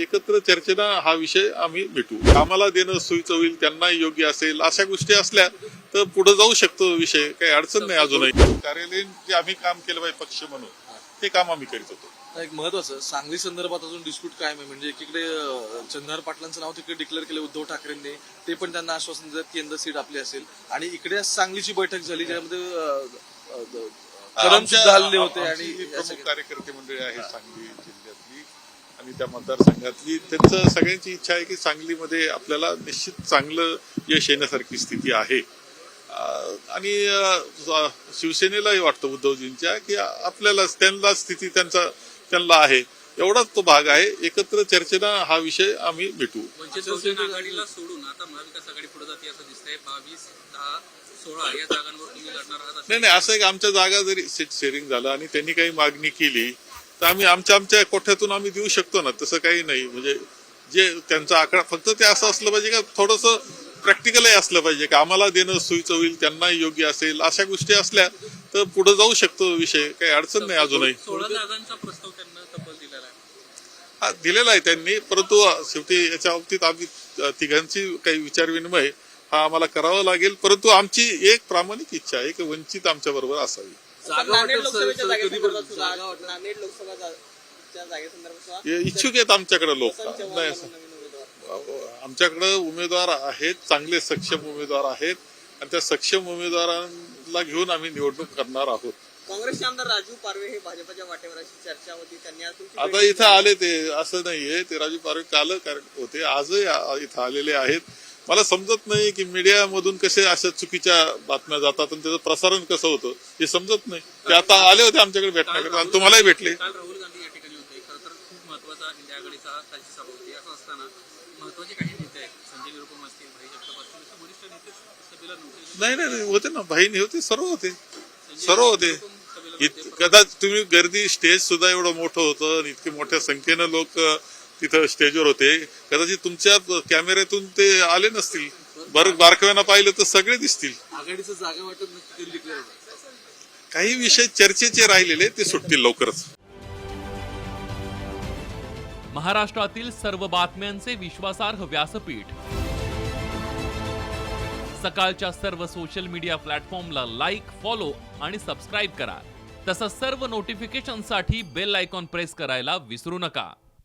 एकत्र चर्चेनं हा विषय आम्ही भेटू. आम्हाला देणं सोयीचं होईल त्यांनाही योग्य असेल अशा गोष्टी असल्या तर पुढे जाऊ शकतो विषय. काही अडचण नाही अजूनही. कार्यालयीन जे आम्ही काम केलं पाहिजे पक्ष म्हणून ते काम आम्ही करीत होतो. एक महत्वाचं सांगली संदर्भात अजून डिस्प्यूट कायम आहे? म्हणजे एकीकडे चंद्रहार पाटलांचं नाव तिकडे डिक्लेअर केलं उद्धव ठाकरेंनी. ते पण त्यांना आश्वासन देतात की यंदा सीट आपली असेल. आणि इकडे सांगलीची बैठक झाली ज्यामध्ये होते आणि प्रमुख कार्यकर्ते मंडळी आहे सांगली आणि त्या मतदारसंघातली त्यांचं सगळ्यांची इच्छा आहे की सांगलीमध्ये आपल्याला निश्चित चांगलं यश येण्यासारखी स्थिती आहे. आणि शिवसेनेलाही वाटतं उद्धवजींच्या की आपल्याला त्यांना स्थिती त्यांचा त्यांना आहे. एवढाच तो भाग आहे. एकत्र चर्चेनं हा विषय आम्ही भेटू आघाडीला सोडून आता महाविकास आघाडी पुढे जाते असं दिसतंय. बावीस दहा सोळा या जागांवर तुम्ही लढणार आहात असं नाही नाही असं एक आमच्या जागा जरी सीट शेअरिंग झालं आणि त्यांनी काही मागणी केली तर आम्ही आमच्या आमच्या कोठ्यातून आम्ही देऊ शकतो ना तसं काही नाही. म्हणजे जे त्यांचा आकडा फक्त ते असं असलं पाहिजे का थोडस प्रॅक्टिकलही असलं पाहिजे की आम्हाला देणं सोयीचं होईल त्यांनाही योग्य असेल अशा गोष्टी असल्या तर पुढे जाऊ शकतो विषय काही अडचण नाही अजूनही. सोळा जागांचा प्रस्ताव त्यांना तब्बल दिलेला आहे. हा दिलेला आहे त्यांनी परंतु शेवटी याच्या बाबतीत आम्ही तिघांची काही विचारविनिमय हा आम्हाला करावा लागेल. परंतु आमची एक प्रामाणिक इच्छा आहे की वंचित आमच्या बरोबर असावी. नांदेड लोकसभेच्या जागेसंदर्भात सुद्धा. नांदेड जागेसंदर्भात हे इच्छुक आहेत आमच्याकडे लोक. वसंत चव्हाण नाही म्हणून नवीन उमेदवार. आमच्याकडे उमेदवार आहेत चांगले सक्षम उमेदवार आहेत. आणि त्या सक्षम उमेदवारांना घेऊन आम्ही निवडणूक करणार आहोत. काँग्रेसचे आमदार राजू पारवे हे भाजपच्या वाटेवर अशी चर्चा होती. त्यांनी आज तुमची आता भेट इथं आले ते असं नाहीये. ते राजू पारवे काल कारण होते आजही आ- इथं आलेले आहेत. मला समजत नाही की मीडियामधून कसे अशा चुकीच्या बातम्या जातात आणि त्याचं प्रसारण कसं होतं हे समजत नाही. ते आता आले होते आमच्याकडे भेटण्याकरता आणि तुम्हालाही भेटले. काल राहुल गांधी या ठिकाणी होते. खरं तर खूप महत्त्वाचा इंडिया आघाडीचा त्यांची सभा होती. असं असताना महत्त्वाचे काही नेते आहेत. संजय निरुपम असतील भाई जगताप असतील असे वरिष्ठ नेते सभेला नव्हते. नाही नाही होते ना. बहीण होते सर्व होते. सर्व होते. कदाचित तुम्ही गर्दी स्टेज सुद्धा एवढं मोठं होतं आणि इतके मोठ्या संख्येनं लोक तिथं स्टेजवर होते. कदाचित तुमच्या कॅमेऱ्यातून ते आले नसतील. बर बारकाव्यानं पाहिलं तर सगळे दिसतील. आघाडीचं जागा काही विषय चर्चेचे राहिलेले ते सुटतील लवकरच. महाराष्ट्रातील सर्व बातम्यांचे विश्वासार्ह व्यासपीठ. सकाळच्या सर्व सोशल मीडिया प्लॅटफॉर्मला लाईक फॉलो आणि सबस्क्राईब करा. तसंच सर्व नोटिफिकेशनसाठी बेल आयकॉन प्रेस करायला विसरू नका.